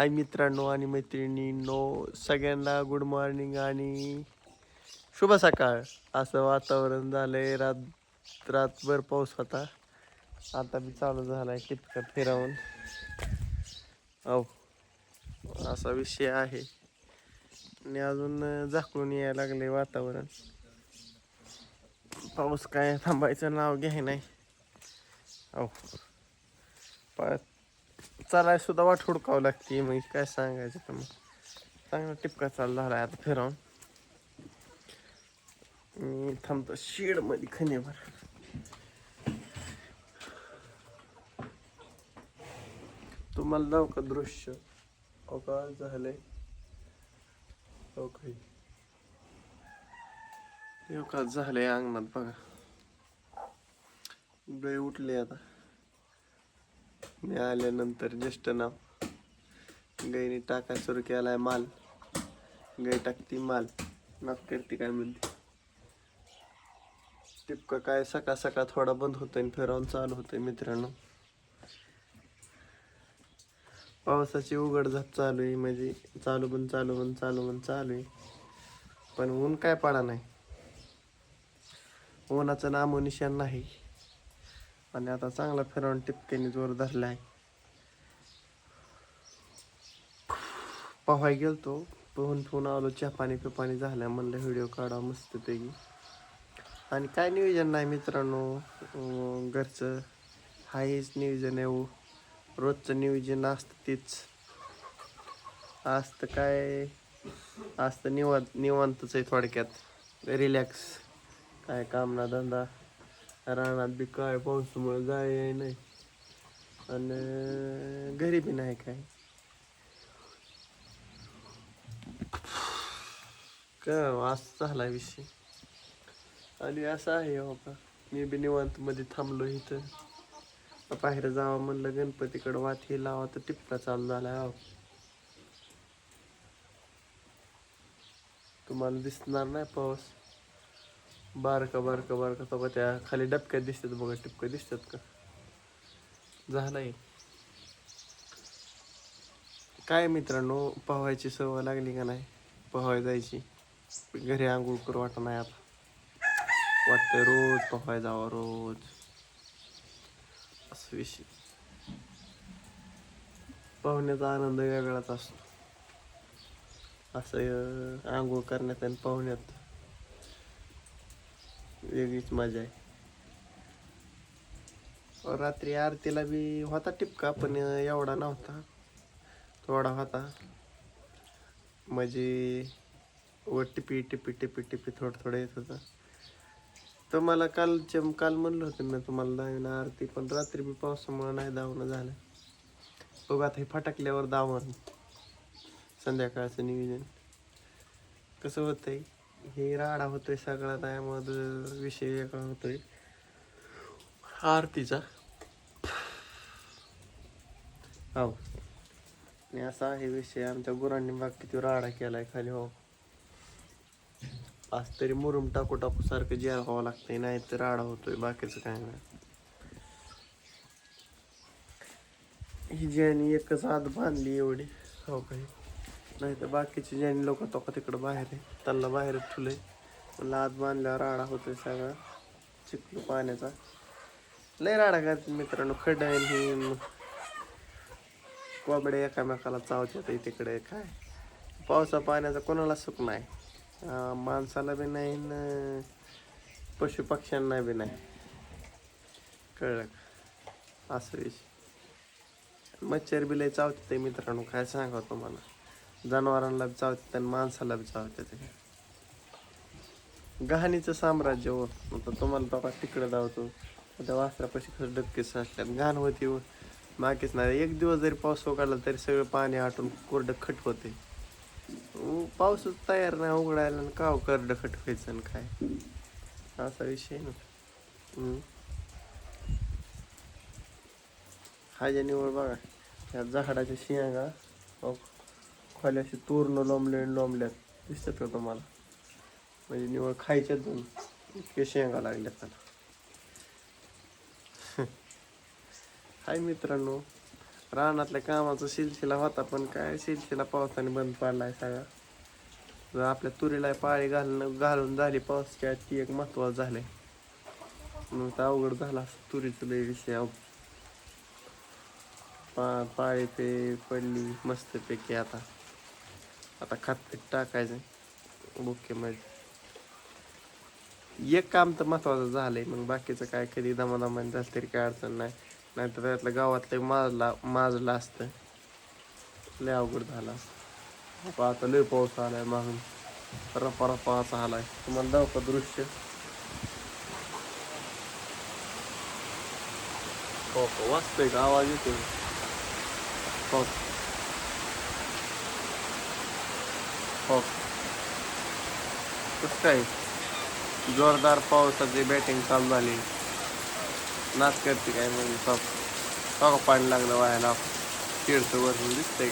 हाय मित्रांनो आणि मैत्रिणींनो सगळ्यांना गुड मॉर्निंग आणि शुभ सकाळ. असं वातावरण झालंय. रात रातभर पाऊस होता. आता बी चालू झाला आहे कितकं फिरवून. अहो असा विषय आहे. आणि अजून झाकून यायला लागले वातावरण. पाऊस काय थांबायचं नाव घ्याय नाही. अहो चालाय सुद्धा वाट हुडकावं लागते मग काय सांगायचं तर मग. चांगला टिपका चालू झाला आता फिरावून. मी थांबतो शेडमध्ये खनेवर. तुम्हाला जाऊ का दृश्य हो का झालंय. हो का झालंय अंगणात बघा. डोळे उठले आता. मी आल्यानंतर ज्येष्ठ नाव. गायने टाका सुरू केलाय माल. गाय टाकती माल. नाक करते काय म्हणते? टिपका काय सकाळ सकाळ थोडा बंद होतोय आणि फिरवून चालू होतोय मित्रांनो. पावसाची उघडझाप चालू आहे म्हणजे चालू पण चालू पण चालू पण चालू आहे. पण ऊन काय पडा नाही. उन्हाचं नामोनिशान नाही. आणि आता चांगला फिरवून टिपकेने जोर आहे पाहाय गेलतो पोहून पोहून आलो चहा पाणी पिपाणी झालं म्हणलं व्हिडिओ काढा मस्त पैकी आणि काय नियोजन नाही मित्रांनो घरचं हायच नियोजन आहे हो. रोजचं नियोजन असतं तीच. असतं काय असतं निवांत निवांतच आहे थोडक्यात. रिलॅक्स काय काम ना धंदा. रानात बी काय पावसामुळे जाय नाही. आणि घरी बी नाही काय. का असं झाला विषय. आणि असं आहे हो का मी बी निवांत मध्ये थांबलो इथं. बाहेर जावं म्हणलं गणपतीकडं वाती लावा तर टिपका चालू झाला हो. तुम्हाला दिसणार नाही पाऊस. बारका बारका बारका तो त्या खाली डबक्यात दिसतात बघा टिपकं दिसतात का? झालंय काय मित्रांनो पोहायची सवय लागली का नाही? पोहाय जायची. घरी आंघोळ करू वाटत नाही आता. वाटतं रोज पोहाय जावं रोज. असं विषय. पोहण्याचा आनंद वेगळाच असतो. असं आंघोळ करण्यात आणि पोहण्यात. वेगळीच मजा आहे. रात्री आरतीला बी होता टिपका पण एवढा नव्हता. थोडा होता. म्हणजे व टिपी टिपी टिपी टिपी थोडं थोडं येत होतं. तर मला काल काल म्हणलं होतं मी तुम्हाला दावणं आरती पण रात्री बी पावसामुळं नाही दावणं झालं. बघ आता हे फटाकल्यावर दावण संध्याकाळचं नियोजन. कसं होतंय? हे राडा होतोय सगळा त्यामध्ये विषय वेगळा होतोय. आरतीचा. हो आणि असा आहे विषय. आमच्या गुरांनी बाग किती राडा केलाय खाली हो. आज तरी मुरुम टाकू टाकू सारखं जेल व्हावं लागतंय नाही तर राडा होतोय बाकीचं काय नाही. ही ज्यांनी एकच आत बांधली एवढी. हो काही नाही तर बाकीचे ज्यांनी लोक तो तिकडं बाहेर आहे त्यांना बाहेर ठुले म्हणलं आत बांधल्यावर राडा होतोय सगळा चिखलू पाण्याचा. लय राडा का मित्रांनो खड्डा हे कोबडे एकामेकाला चावतात तिकडे काय? पावसा पाण्याचा कोणाला सुख नाही. माणसाला बी नाही न पशु पक्ष्यांना बी नाही. कळलं का? असं विषय. मच्छर बी लय चावते मित्रांनो काय सांगा तुम्हाला? जनावरांना बी चावतात आणि माणसाला बी चावते ते. गहाणीचं साम्राज्य हो. आता तुम्हाला बाबा तिकडे धावतो त्या वासरापाशी खरं डबकेच असतात घाण होती व मागेच नाही. एक दिवस जरी पाऊस उघडला तरी सगळं पाणी आटून कोरडं खट होते. पाऊसच तयार नाही उघडायला आणि का हो करडं खट व्हायचं आणि काय? असा विषय आहे ना. हम्म. हाज्या निवड बघा. या झाडाच्या शिंगा. ओके हो. खाली असे तोरणं लोंबले लोंबल्यात. दिसतात का तुम्हाला? म्हणजे निवड खायच्यात दोन इतके शेंगा लागल्यात त्याला हाय मित्रांनो रानातल्या कामाचा सिलसिला होता पण काय सिलसिला पावसाने बंद पडलाय सगळा. जर आपल्या तुरीला पाळी घालणं घालून झाली पावसाची ती एक महत्वाचं झालंय. मग तर अवघड झाला असं तुरीचं लय विषय पा पाळी ते पडली मस्तपैकी आता. आता खात टाकायचं. ओके मध्ये. एक काम तर महत्वाचं झालंय मग बाकीचं काय कधी दमादमाने झालं तरी काय अडचण नाही. नाहीतर त्यातलं गावातलं माजला माजलं असतं. लय अवघड झाला असतं. आता लय पाऊस आलाय मागून. रपा रपा असा आलाय. तुम्हाला दाव का दृश्य. हो, हो वाचतोय का? आवाज येतो हो. हो कसं काय जोरदार पावसाची बॅटिंग चालू झाली. नाच करते काय म्हणजे सब बघा पाणी लागलं व्हायला चिडचं वरून दिसतंय.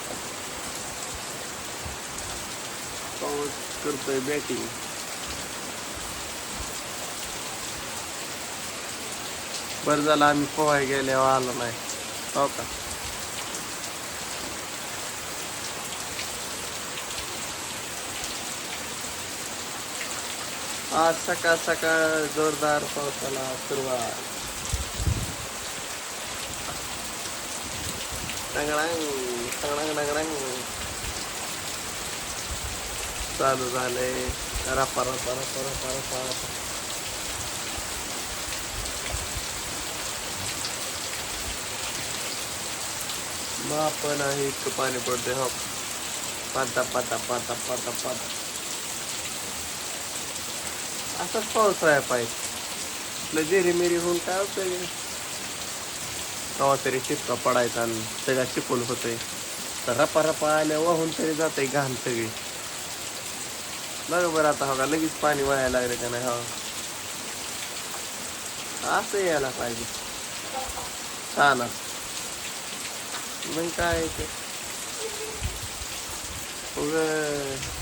का पाऊस करतोय बॅटिंग बरं झालं आम्ही पोहाय गेल्यावर आलो नाही. हो का? आज सकाळ सकाळ जोरदार पावसाला सुरुवात. टंगडांग टंगडांग टंगडांग चालू झालंय. रपा रपा रपा रपा रपा रपा मग आहे इतकं पाणी पडते हो. पाता पाता पाता पाता पाता असंच पाऊस आहे पाहिजे आपलं जेरी मेरी होऊन काय होतं तेव्हा तरी शिपका पडायचा आणि सगळा चिपून होतंय. तर रपा रपा आल्या वाहून तरी जाते घाण सगळी. बरोबर आता हो का लगेच पाणी वाहायला लागले का नाही हो? असं यायला पाहिजे. छानच मग काय ते? उग.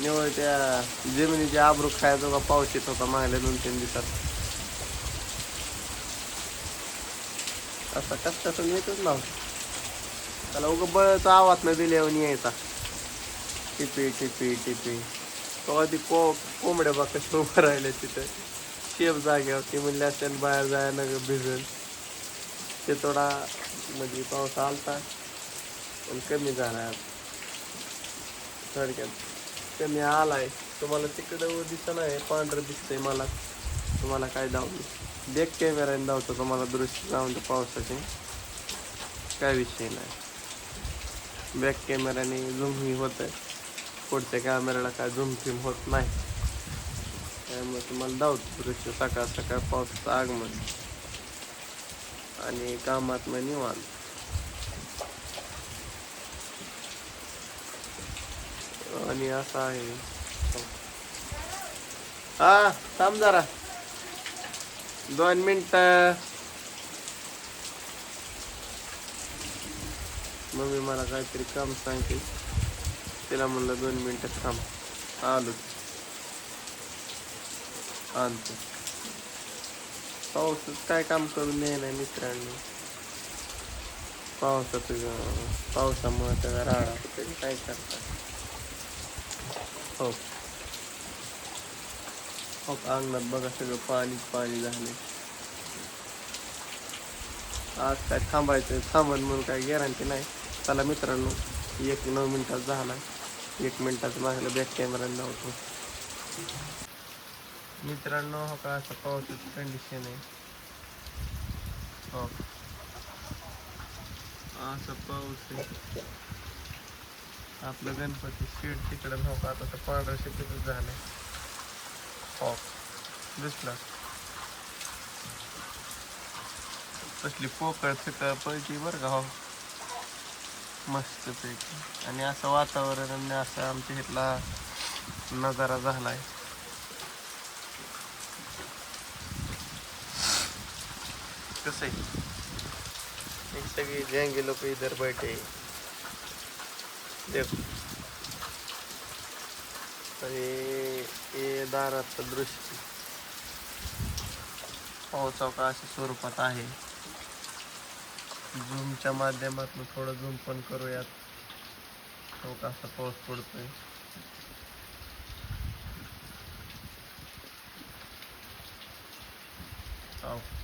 निवळ त्या जमिनीचे आबरू खायचो का पाऊस येत होता मागल्या दोन तीन दिवसात. असा कष्टातून येतच ना. त्याला उग बळचा आवाज न दिल्यावर यायचा टिपी टिपी टिपी. तेव्हा ती को कोंबड्या बा कशी उभं राहिल्या तिथं. शेप जाग्यावर ती म्हणले असेल बाहेर जायला नका भिजल ते थोडा म्हणजे पाऊस आलता पण कमी झाला. थोडक्यात कमी आलाय. तुम्हाला तिकडं दिसत नाही पांढरं दिसतंय मला. तुम्हाला काय दावलं बॅक कॅमेऱ्याने धावतो तुम्हाला दृश्य जाऊन पावसाचे. काय विषय नाही. बॅक कॅमेऱ्याने झूमही होत पुढच्या कॅमेऱ्याला काय झूम फिम होत नाही. त्यामुळे तुम्हाला धावतो दृश्य. सकाळ सकाळ पावसाचं आगमन. आणि कामात मग निवांत. आणि असं आहे. हा थांब जरा. दोन मिनिट. मम्मी मला काहीतरी काम सांगते. तिला म्हणलं दोन मिनिटं थांब. आलो. आणतो. पावसात काय काम करून नाही ना मित्रांनी? पावसात पावसामुळे त्याला राडा काय करता हो हो अंगणात बघा सगळं पाणीच पाणी झाले आज काय थांबायचं थांबन म्हणून काय गॅरंटी नाही. चला मित्रांनो एक नऊ मिनटात झाला. एक मिनटाचं मागलं बॅक कॅमेरा लावतो. मित्रांनो हो का असं पावसाची कंडिशन आहे. हो. असं पाऊस आहे. आपलं गणपती शेड तिकडं नव्हतं का आता तर पांढरं शेतीच झालंय. हो दिसला. कसली पोकळ फिकळ पळती बरं का हो. मस्त पैकी. आणि असं वातावरण आणि असं आमच्या इथला नजारा झालाय. कसं आहे? एक सगळी जंगी लोक इधर बैठे. देखो तर हे दाराचं दृश्य. पावसावका अशा स्वरूपात आहे. झूमच्या माध्यमातून थोडं झूम पण करूयात. तो कसा पाऊस पडतोय. Oh.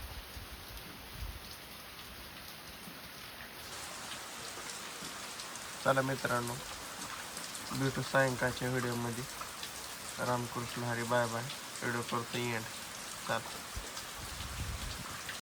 चला मित्रांनो भेटू सायंकाळच्या व्हिडिओमध्ये Ramakrishna Hari bye bye video करतो एंड चाल